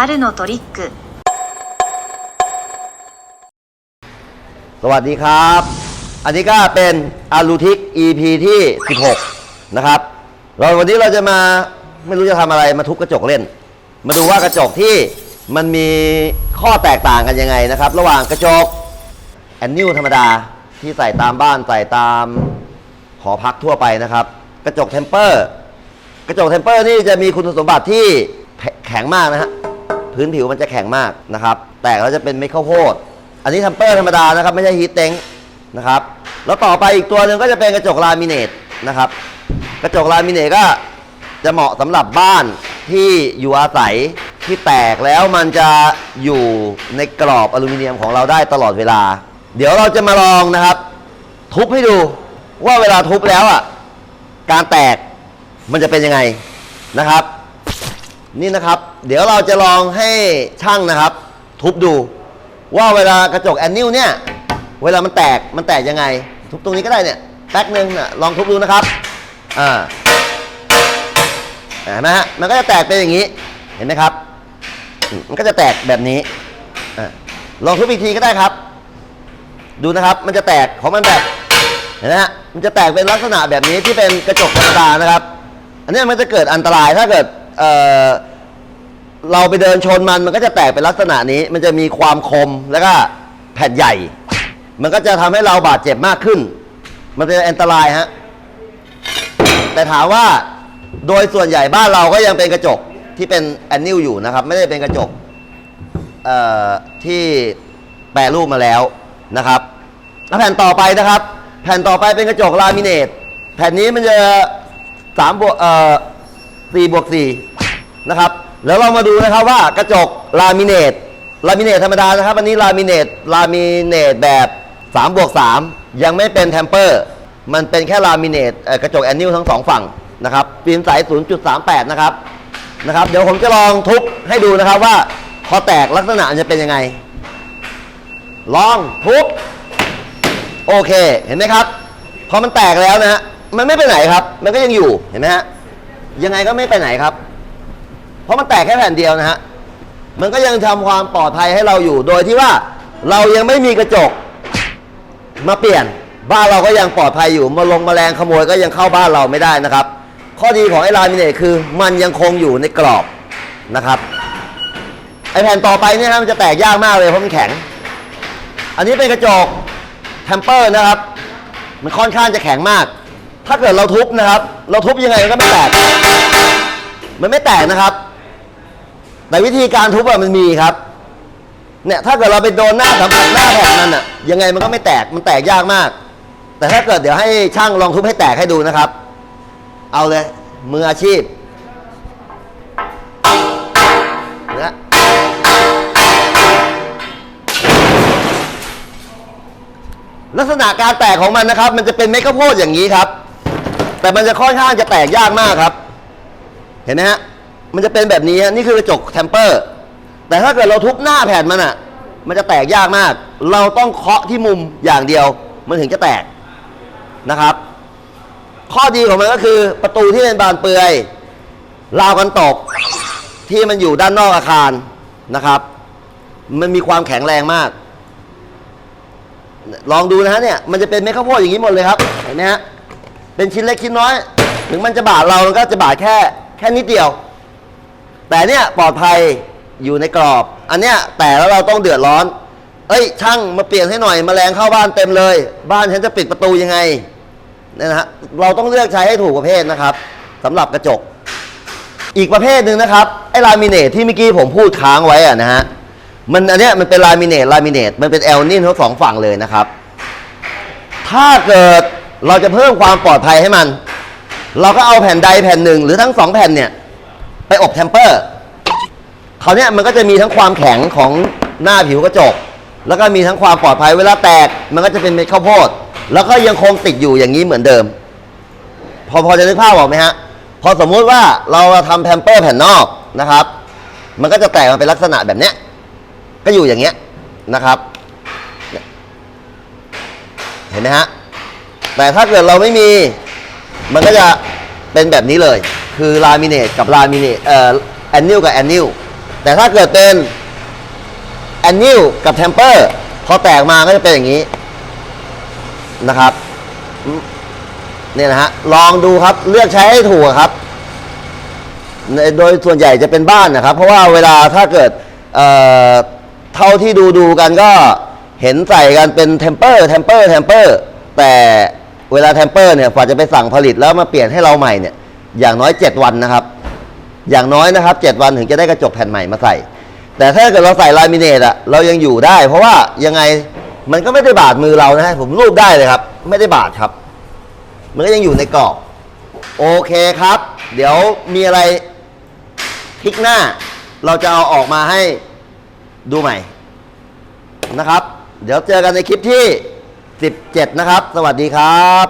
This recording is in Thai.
あるのトリック สวัสดีครับ อันนี้ก็เป็นอารูทิก EP ที่ 16 นะครับ เราวันนี้เราจะมาไม่รู้จะทำอะไรมาทุบกระจกเล่น มาดูว่ากระจกที่มันมีข้อแตกต่างกันยังไงนะครับ ระหว่างกระจกแอนนิวธรรมดาที่ใส่ตามบ้านใส่ตามหอพักทั่วไปนะครับ กระจกเทมเปอร์ กระจกเทมเปอร์นี่จะมีคุณสมบัติที่แข็งมากนะฮะ พื้นผิวมันจะแข็งมากนะครับ แตกแล้วจะเป็นเม็ดข้าวโพด อันนี้เทมเปอร์ธรรมดานะครับ ไม่ใช่ฮีทเต็งนะครับ แล้วต่อไปอีกตัวหนึ่งก็จะเป็นกระจกลามิเนตนะครับ กระจกลามิเนตก็จะเหมาะสำหรับบ้านที่อยู่อาศัยที่แตกแล้วมันจะอยู่ในกรอบอลูมิเนียมของเราได้ตลอดเวลา เดี๋ยวเราจะมาลองนะครับ ทุบให้ดูว่าเวลาทุบแล้วอะการแตกมันจะเป็นยังไงนะครับ นี่นะครับ เดี๋ยวเราจะลองให้ช่างนะครับ ทุบดู ว่าเวลากระจกแอนนิวเนี่ย เวลามันแตกมันแตกยังไง ทุบตรงนี้ก็ได้เนี่ยแป๊กหนึ่งนะลองทุบดูนะครับอ่าเห็นไหมฮะมันก็จะแตกเป็นอย่างนี้เห็นไหมครับมมันก็จะแตกแบบนี้อ่าลองทุบอีกทีก็ได้ครับ ดูนะครับมันจะแตกของมันแบบเห็นไหมฮะมันจะแตกเป็นลักษณะแบบนี้ที่เป็นกระจกธรรมดานะครับ อันนี้มันจะเกิดอันตรายถ้าเกิดเอ่อ เราไปเดินชนมันมันก็จะแตกเป็นลักษณะนี้ มันจะมีความคมแล้วก็แผ่นใหญ่ มันก็จะทำให้เราบาดเจ็บมากขึ้น มันเป็นอันตรายฮะ แต่ถามว่าโดยส่วนใหญ่บ้านเราก็ยังเป็นกระจกที่เป็นแอนนิลอยู่นะครับ ไม่ได้เป็นกระจกเอ่อที่แปรรูปมาแล้วนะครับแล้วแผ่นต่อไปนะครับ แผ่นต่อไปเป็นกระจกลามิเนตแผ่นนี้มันจะสามบวกเอ่อสี่บวกสี่นะครับ แล้วเรามาดูนะครับว่ากระจกลามิเนตลามิเนตธรรมดานะครับอันนี้ลามิเนตลามิเนตแบบ3บวก3ยังไม่เป็นเทมเปอร์มันเป็นแค่ลามิเนตกระจกแอนนิลทั้งสองฝั่งนะครับปีนใส0.38 นะครับนะครับ เดี๋ยวผมจะลองทุบให้ดูนะครับว่าพอแตกลักษณะจะเป็นยังไง ลองทุบโอเคเห็นไหมครับพอมันแตกแล้วนะฮะมันไม่ไปไหนครับ มันก็ยังอยู่เห็นไหมฮะยังไงก็ไม่ไปไหนครับ เพราะมันแตกแค่แผ่นเดียวนะฮะ มันก็ยังทำความปลอดภัยให้เราอยู่ โดยที่ว่าเรายังไม่มีกระจกมาเปลี่ยน บ้านเราก็ยังปลอดภัยอยู่มาลงมแมลงขโมยก็ยังเข้าบ้านเราไม่ได้นะครับ ข้อดีของไอ้ลามิเนตคือมันยังคงอยู่ในกรอบนะครับไอแผ่นต่อไปเนี่ยนะมันจะแตกยากมากเลยเพราะมันแข็ง อันนี้เป็นกระจกแทมเปอร์นะครับ มันค่อนข้างจะแข็งมาก ถ้าเกิดเราทุบนะครับ เราทุบยังไงมันก็ไม่แตก มันไม่แตกนะครับ แต่วิธีการทุบอะมันมีครับ เนี่ยถ้าเกิดเราไปโดนหน้าสัมผัสหน้าแผ่นมันอะยังไงมันก็ไม่แตกมันแตกยากมาก แต่ถ้าเกิดเดี๋ยวให้ช่างลองทุบให้แตกให้ดูนะครับ เอาเลย มืออาชีพนะลักษณะการแตกของมันนะครับ มันจะเป็นเม็ดข้าวโพดอย่างนี้ครับ แต่มันจะค่อนข้างจะแตกยากมากครับ เห็นไหมฮะ มันจะเป็นแบบนี้ฮะนี่คือกระจกแทมเปอร์ แต่ถ้าเกิดเราทุบหน้าแผ่นมันอะ มันจะแตกยากมาก เราต้องเคาะที่มุมอย่างเดียว มันถึงจะแตกนะครับ ข้อดีของมันก็คือประตูที่เป็นบานเปือยราวกันตกที่มันอยู่ด้านนอกอาคารนะครับ มันมีความแข็งแรงมาก ลองดูนะฮะเนี่ยมันจะเป็นเม็ดข้าวโพดอย่างนี้หมดเลยครับเห็นไหมฮะเป็นชิ้นเล็กชิ้นน้อย ถึงมันจะบาดเรามันก็จะบาดแค่แค่นิดเดียว แต่เนี่ยปลอดภัยอยู่ในกรอบ อันเนี้ยแต่แล้วเราต้องเดือดร้อน เอ้ยช่างมาเปลี่ยนให้หน่อยมแมลงเข้าบ้านเต็มเลย บ้านฉันจะปิดประตูยังไงเนี่ยนะฮะเราต้องเลือกใช้ให้ถูกประเภทนะครับสำหรับกระจก อีกประเภทหนึ่งนะครับไอ้ลามิเนตที่เมื่อกี้ผมพูดค้างไว้อะนะฮะมันอันเนี้ยมันเป็นลามิเนตลามิเนตมันเป็นแอลนินทั้งสองฝั่งเลยนะครับ ถ้าเกิดเราจะเพิ่มความปลอดภัยให้มัน เราก็เอาแผ่นใดแผ่นหนึ่งหรือทั้งสองแผ่นเนี่ยไปอบเทมเปอร์ คราวเนี้ยมันก็จะมีทั้งความแข็งของหน้าผิวกระจก แล้วก็มีทั้งความปลอดภัยเวลาแตก มันก็จะเป็นเม็ดข้าวโพด แล้วก็ยังคงติดอยู่อย่างนี้เหมือนเดิม พอพอจะนึกภาพออกไหมฮะ พอสมมุติว่าเราทำแพมเปอร์แผ่นนอกนะครับ มันก็จะแตกมาเป็นลักษณะแบบเนี้ย ก็อยู่อย่างเงี้ยนะครับเนี่ยเห็นไหมฮะ แต่ถ้าเกิดเราไม่มี มันก็จะเป็นแบบนี้เลย คือลามิเนตกับลามิเนตเอ่อแอนนิลกับแอนนิล แต่ถ้าเกิดเป็นแอนนิลกับเทมเปอร์พอแตกมาก็จะเป็นอย่างนี้นะครับเนี่ยนะฮะลองดูครับเลือกใช้ให้ถูกครับ โดยส่วนใหญ่จะเป็นบ้านนะครับ เพราะว่าเวลาถ้าเกิดเอ่อเท่าที่ดูดูกันก็เห็นใส่กันเป็นเทมเปอร์เทมเปอร์เทมเปอร์แต่เวลาเทมเปอร์เนี่ยกว่าจะไปสั่งผลิตแล้วมาเปลี่ยนให้เราใหม่เนี่ยอย่างน้อย 7 วันนะครับ อย่างน้อยนะครับ 7 วันถึงจะได้กระจกแผ่นใหม่มาใส่ แต่ถ้าเกิดเราใส่ลามิเนตอะเรายังอยู่ได้ เพราะว่ายังไงมันก็ไม่ได้บาดมือเรานะผมรูปได้เลยครับ ไม่ได้บาดครับ มันก็ยังอยู่ในกรอบโอเคครับ เดี๋ยวมีอะไรคลิกหน้า เราจะเอาออกมาให้ดูใหม่นะครับ เดี๋ยวเจอกันในคลิปที่ 17 นะครับ สวัสดีครับ